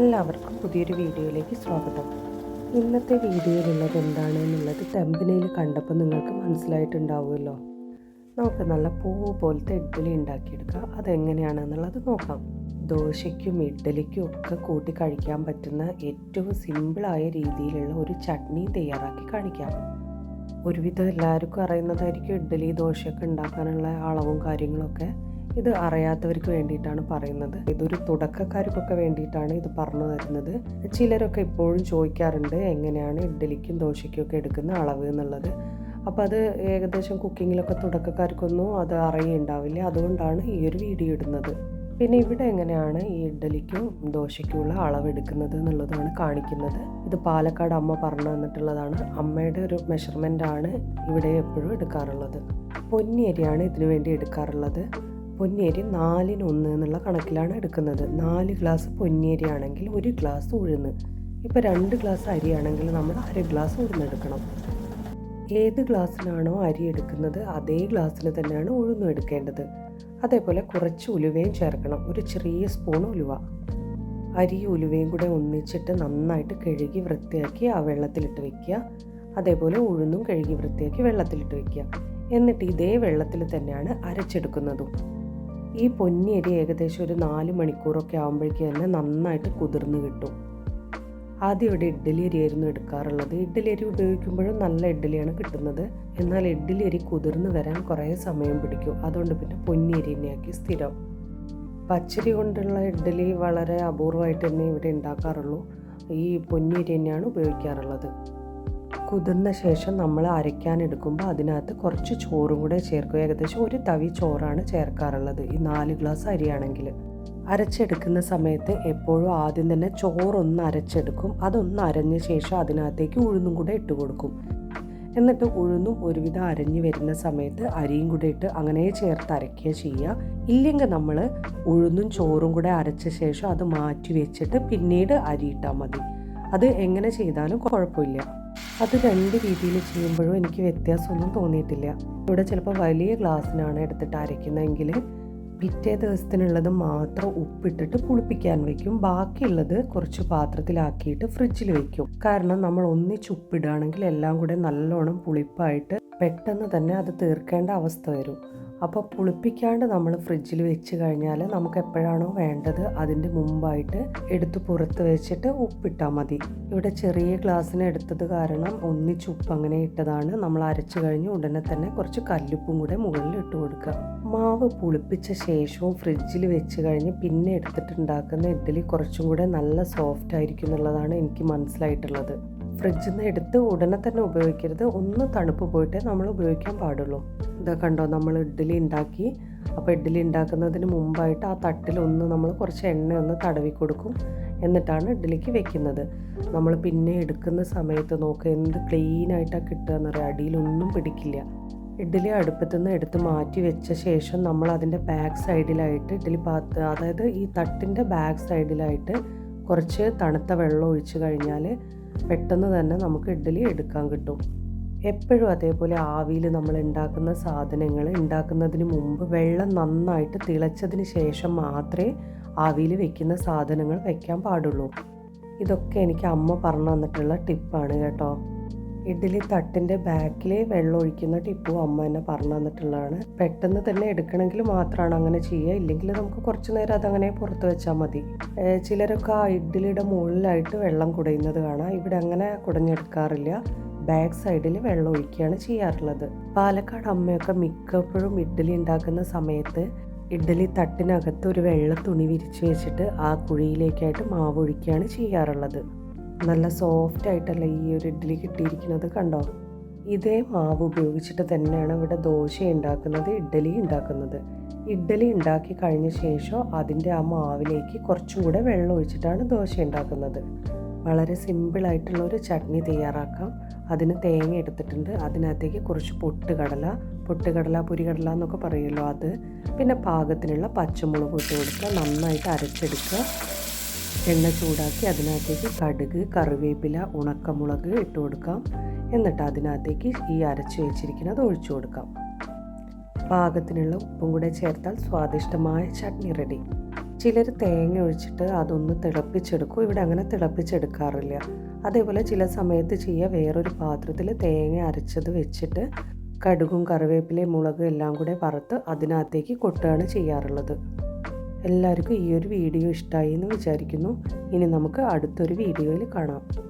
എല്ലാവർക്കും പുതിയൊരു വീഡിയോയിലേക്ക് സ്വാഗതം. ഇന്നത്തെ വീഡിയോയിലുള്ളത് എന്താണ് എന്നുള്ളത് തെമ്പിനയിൽ കണ്ടപ്പോൾ നിങ്ങൾക്ക് മനസ്സിലായിട്ടുണ്ടാവുമല്ലോ. നമുക്ക് നല്ല പൂ പോലത്തെ ഇഡ്ഡലി ഉണ്ടാക്കിയെടുക്കാം. അതെങ്ങനെയാണെന്നുള്ളത് നോക്കാം. ദോശയ്ക്കും ഇഡ്ഡലിക്കും ഒക്കെ കൂട്ടി കഴിക്കാൻ പറ്റുന്ന ഏറ്റവും സിമ്പിളായ രീതിയിലുള്ള ഒരു ചട്നി തയ്യാറാക്കി കാണിക്കാം. ഒരുവിധം എല്ലാവർക്കും അറിയുന്നതായിരിക്കും ഇഡ്ഡലി ദോശയൊക്കെ ഉണ്ടാക്കാനുള്ള അളവും കാര്യങ്ങളൊക്കെ. ഇത് അറിയാത്തവർക്ക് വേണ്ടിയിട്ടാണ് പറയുന്നത്. ഇതൊരു തുടക്കക്കാർക്കൊക്കെ വേണ്ടിയിട്ടാണ് ഇത് പറഞ്ഞു തരുന്നത്. ചിലരൊക്കെ ഇപ്പോഴും ചോദിക്കാറുണ്ട് എങ്ങനെയാണ് ഇഡ്ഡലിക്കും ദോശയ്ക്കും ഒക്കെ എടുക്കുന്ന അളവ് എന്നുള്ളത്. അപ്പോൾ അത് ഏകദേശം കുക്കിങ്ങിലൊക്കെ തുടക്കക്കാർക്കൊന്നും അത് അറിയുണ്ടാവില്ല. അതുകൊണ്ടാണ് ഈ ഒരു വീഡിയോ ഇടുന്നത്. പിന്നെ ഇവിടെ എങ്ങനെയാണ് ഈ ഇഡ്ഡലിക്കും ദോശയ്ക്കുമുള്ള അളവെടുക്കുന്നത് എന്നുള്ളതാണ് കാണിക്കുന്നത്. ഇത് പാലക്കാട് അമ്മ പറഞ്ഞു തന്നിട്ടുള്ളതാണ്. അമ്മയുടെ ഒരു മെഷർമെന്റ് ആണ് ഇവിടെ എപ്പോഴും എടുക്കാറുള്ളത്. പൊന്നിയരിയാണ് ഇതിനു വേണ്ടി എടുക്കാറുള്ളത്. പൊന്നിയരി നാലിന് ഒന്ന് എന്നുള്ള കണക്കിലാണ് എടുക്കുന്നത്. നാല് ഗ്ലാസ് പൊന്നിയരി ആണെങ്കിൽ ഒരു ഗ്ലാസ് ഉഴുന്ന്. ഇപ്പോൾ രണ്ട് ഗ്ലാസ് അരിയാണെങ്കിൽ നമ്മൾ അര ഗ്ലാസ് ഉഴുന്നെടുക്കണം ഏത് ഗ്ലാസ്സിലാണോ അരി എടുക്കുന്നത് അതേ ഗ്ലാസ്സിൽ തന്നെയാണ് ഉഴുന്നും എടുക്കേണ്ടത്. അതേപോലെ കുറച്ച് ഉലുവയും ചേർക്കണം. ഒരു ചെറിയ സ്പൂൺ ഉലുവ. അരി ഉലുവയും കൂടെ ഒന്നിച്ചിട്ട് നന്നായിട്ട് കഴുകി വൃത്തിയാക്കി ആ വെള്ളത്തിലിട്ട് വെക്കുക. അതേപോലെ ഉഴുന്നും കഴുകി വൃത്തിയാക്കി വെള്ളത്തിലിട്ട് വെക്കുക. എന്നിട്ട് ഇതേ വെള്ളത്തിൽ തന്നെയാണ് അരച്ചെടുക്കുന്നതും. ഈ പൊന്നിയരി ഏകദേശം ഒരു നാല് മണിക്കൂറൊക്കെ ആകുമ്പോഴേക്കും തന്നെ നന്നായിട്ട് കുതിർന്ന് കിട്ടും. ആദ്യം ഇവിടെ ഇഡ്ഡലി അരിയായിരുന്നു എടുക്കാറുള്ളത്. ഇഡ്ഡലി അരി ഉപയോഗിക്കുമ്പോഴും നല്ല ഇഡ്ഡലിയാണ് കിട്ടുന്നത്. എന്നാൽ ഇഡ്ഡലി അരി കുതിർന്ന് വരാൻ കുറേ സമയം പിടിക്കും. അതുകൊണ്ട് പിന്നെ പൊന്നി അരി തന്നെയാക്കി സ്ഥിരം. പച്ചരി കൊണ്ടുള്ള ഇഡ്ഡലി വളരെ അപൂർവമായിട്ട് തന്നെ ഇവിടെ ഉണ്ടാക്കാറുള്ളൂ. ഈ പൊന്നിയരി തന്നെയാണ് ഉപയോഗിക്കാറുള്ളത്. കുതിർന്ന ശേഷം നമ്മൾ അരയ്ക്കാൻ എടുക്കുമ്പോൾ അതിനകത്ത് കുറച്ച് ചോറും കൂടെ ചേർക്കും. ഏകദേശം ഒരു തവി ചോറാണ് ചേർക്കാറുള്ളത് ഈ നാല് ഗ്ലാസ് അരിയാണെങ്കിൽ. അരച്ചെടുക്കുന്ന സമയത്ത് എപ്പോഴും ആദ്യം തന്നെ ചോറൊന്ന് അരച്ചെടുക്കും. അതൊന്ന് അരഞ്ഞ ശേഷം അതിനകത്തേക്ക് ഉഴുന്നും കൂടെ ഇട്ട് കൊടുക്കും. എന്നിട്ട് ഉഴുന്നും ഒരുവിധം അരഞ്ഞു വരുന്ന സമയത്ത് അരിയും കൂടെ ഇട്ട് അങ്ങനെ ചേർത്ത് അരയ്ക്കുക ചെയ്യുക. ഇല്ലെങ്കിൽ നമ്മൾ ഉഴുന്നും ചോറും കൂടെ അരച്ച ശേഷം അത് മാറ്റി വെച്ചിട്ട് പിന്നീട് അരി ഇട്ടാൽ മതി. അത് എങ്ങനെ ചെയ്താലും കുഴപ്പമില്ല. അത് രണ്ട് രീതിയിൽ ചെയ്യുമ്പോഴും എനിക്ക് വ്യത്യാസമൊന്നും തോന്നിയിട്ടില്ല. ഇവിടെ ചിലപ്പോൾ വലിയ ഗ്ലാസ്സിനാണ് എടുത്തിട്ട് അരയ്ക്കുന്നതെങ്കിൽ പിറ്റേ ദിവസത്തിനുള്ളത് മാത്രം ഉപ്പിട്ടിട്ട് പുളിപ്പിക്കാൻ വെക്കും. ബാക്കിയുള്ളത് കുറച്ച് പാത്രത്തിലാക്കിയിട്ട് ഫ്രിഡ്ജിൽ വെക്കും. കാരണം നമ്മൾ ഒന്നിച്ച് ഉപ്പിടുകയാണെങ്കിൽ എല്ലാം കൂടെ നല്ലോണം പുളിപ്പായിട്ട് പെട്ടെന്ന് തന്നെ അത് തീർക്കേണ്ട അവസ്ഥ വരും. അപ്പോൾ പുളിപ്പിക്കാണ്ട് നമ്മൾ ഫ്രിഡ്ജിൽ വെച്ച് കഴിഞ്ഞാൽ നമുക്ക് എപ്പോഴാണോ വേണ്ടത് അതിന്റെ മുമ്പായിട്ട് എടുത്ത് പുറത്ത് വെച്ചിട്ട് ഉപ്പിട്ടാൽ മതി. ഇവിടെ ചെറിയ ഗ്ലാസ്സിന് എടുത്തത് കാരണം ഒന്നിച്ച് ഉപ്പ് അങ്ങനെ ഇട്ടതാണ്. നമ്മൾ അരച്ചു കഴിഞ്ഞ് ഉടനെ തന്നെ കുറച്ച് കല്ലുപ്പും കൂടെ മുകളിൽ ഇട്ട് കൊടുക്കുക. മാവ് പുളിപ്പിച്ച ശേഷവും ഫ്രിഡ്ജിൽ വെച്ച് കഴിഞ്ഞ് പിന്നെ എടുത്തിട്ടുണ്ടാക്കുന്ന ഇഡ്ഡലി കുറച്ചും കൂടെ നല്ല സോഫ്റ്റ് ആയിരിക്കും എന്നുള്ളതാണ് എനിക്ക് മനസ്സിലായിട്ടുള്ളത്. ഫ്രിഡ്ജിൽ നിന്ന് എടുത്ത് ഉടനെ തന്നെ ഉപയോഗിക്കരുത്. ഒന്ന് തണുപ്പ് പോയിട്ടേ നമ്മൾ ഉപയോഗിക്കാൻ പാടുള്ളൂ. ഇതാ കണ്ടോ? നമ്മൾ ഇഡ്ഡലി ഉണ്ടാക്കി. അപ്പോൾ ഇഡ്ഡലി ഉണ്ടാക്കുന്നതിന് മുമ്പായിട്ട് ആ തട്ടിൽ ഒന്ന് നമ്മൾ കുറച്ച് എണ്ണ ഒന്ന് തടവി കൊടുക്കും. എന്നിട്ടാണ് ഇഡ്ഡലിക്ക് വെക്കുന്നത്. നമ്മൾ പിന്നെ എടുക്കുന്ന സമയത്ത് നോക്കുക എന്ത് ക്ലീൻ ആയിട്ടാണ് കിട്ടുക എന്നറിയാം അടിയിലൊന്നും പിടിക്കില്ല. ഇഡ്ഡലി അടുപ്പത്തു നിന്ന് എടുത്ത് മാറ്റി വെച്ച ശേഷം നമ്മൾ അതിന്റെ ബാക്ക് സൈഡിലായിട്ട് ഇഡ്ഡലി പാത്ത് അതായത് ഈ തട്ടിന്റെ ബാക്ക് സൈഡിലായിട്ട് കുറച്ച് തണുത്ത വെള്ളം ഒഴിച്ച് കഴിഞ്ഞാൽ പെട്ടെന്ന് തന്നെ നമുക്ക് ഇഡ്ഡലി എടുക്കാൻ കിട്ടും. എപ്പോഴും അതേപോലെ ആവിയിൽ നമ്മൾ ഉണ്ടാക്കുന്ന സാധനങ്ങൾ ഉണ്ടാക്കുന്നതിന് മുമ്പ് വെള്ളം നന്നായിട്ട് തിളച്ചതിന് ശേഷം മാത്രമേ ആവിയിൽ വെക്കുന്ന സാധനങ്ങൾ വെക്കാൻ പാടുള്ളൂ. ഇതൊക്കെ എനിക്ക് അമ്മ പറഞ്ഞു തന്നിട്ടുള്ള ടിപ്പാണ് കേട്ടോ. ഇഡ്ഡലി തട്ടിന്റെ ബാക്കിൽ വെള്ളം ഒഴിക്കുന്ന ടിപ്പും അമ്മ എന്നെ പറഞ്ഞു തന്നിട്ടുള്ളതാണ്. പെട്ടെന്ന് തന്നെ എടുക്കണമെങ്കിൽ മാത്രമാണ് അങ്ങനെ ചെയ്യുക. ഇല്ലെങ്കിൽ നമുക്ക് കുറച്ച് നേരം അതങ്ങനെ പുറത്ത് വെച്ചാൽ മതി. ചിലരൊക്കെ ആ ഇഡ്ഡലിയുടെ മുകളിലായിട്ട് വെള്ളം കുടയുന്നത് കാണാം. ഇവിടെ അങ്ങനെ കുടഞ്ഞെടുക്കാറില്ല. ബാക്ക് സൈഡിൽ വെള്ളം ഒഴിക്കുകയാണ് ചെയ്യാറുള്ളത്. പാലക്കാട് അമ്മയൊക്കെ മിക്കപ്പോഴും ഇഡ്ഡലി ഉണ്ടാക്കുന്ന സമയത്ത് ഇഡ്ഡലി തട്ടിനകത്ത് ഒരു വെള്ള തുണി വിരിച്ച് വെച്ചിട്ട് ആ കുഴിയിലേക്കായിട്ട് മാവ് ഒഴിക്കുകയാണ് ചെയ്യാറുള്ളത്. നല്ല സോഫ്റ്റ് ആയിട്ടല്ല ഈ ഒരു ഇഡ്ഡലി കിട്ടിയിരിക്കുന്നത് കണ്ടോ? ഇതേ മാവ് ഉപയോഗിച്ചിട്ട് തന്നെയാണ് ഇവിടെ ദോശ ഉണ്ടാക്കുന്നത് ഇഡ്ഡലി ഉണ്ടാക്കുന്നത്. ഇഡ്ഡലി ഉണ്ടാക്കി കഴിഞ്ഞ ശേഷം അതിന്റെ ആ മാവിലേക്ക് കുറച്ചും കൂടെ വെള്ളം ഒഴിച്ചിട്ടാണ് ദോശ ഉണ്ടാക്കുന്നത്. വളരെ സിമ്പിളായിട്ടുള്ള ഒരു ചട്നി തയ്യാറാക്കാം. അതിന് തേങ്ങ എടുത്തിട്ടുണ്ട്. അതിനകത്തേക്ക് കുറച്ച് പൊട്ടുകടല പൊട്ടുകടല പുരികടല എന്നൊക്കെ പറയുമല്ലോ അത്. പിന്നെ പാകത്തിനുള്ള പച്ചമുളക് ഇട്ട് കൊടുക്കുക. നന്നായിട്ട് അരച്ചെടുക്കുക. എണ്ണ ചൂടാക്കി അതിനകത്തേക്ക് കടുക് കറിവേപ്പില ഉണക്കമുളക് ഇട്ട് കൊടുക്കാം. എന്നിട്ട് അതിനകത്തേക്ക് ഈ അരച്ച് വെച്ചിരിക്കുന്നത് ഒഴിച്ചു കൊടുക്കാം. പാകത്തിനുള്ള ഉപ്പും കൂടെ ചേർത്താൽ സ്വാദിഷ്ടമായ ചട്നി റെഡി ചിലർ തേങ്ങ ഒഴിച്ചിട്ട് അതൊന്ന് തിളപ്പിച്ചെടുക്കും. ഇവിടെ അങ്ങനെ തിളപ്പിച്ചെടുക്കാറില്ല. അതേപോലെ ചില സമയത്ത് ചെയ്യുക വേറൊരു പാത്രത്തിൽ തേങ്ങ അരച്ചത് വെച്ചിട്ട് കടുകും കറിവേപ്പിലയും മുളകും എല്ലാം കൂടെ വറുത്ത് അതിനകത്തേക്ക് കൊട്ടുകയാണ് ചെയ്യാറുള്ളത്. എല്ലാവർക്കും ഈ ഒരു വീഡിയോ ഇഷ്ടമായി എന്ന് വിചാരിക്കുന്നു. ഇനി നമുക്ക് അടുത്തൊരു വീഡിയോയിൽ കാണാം.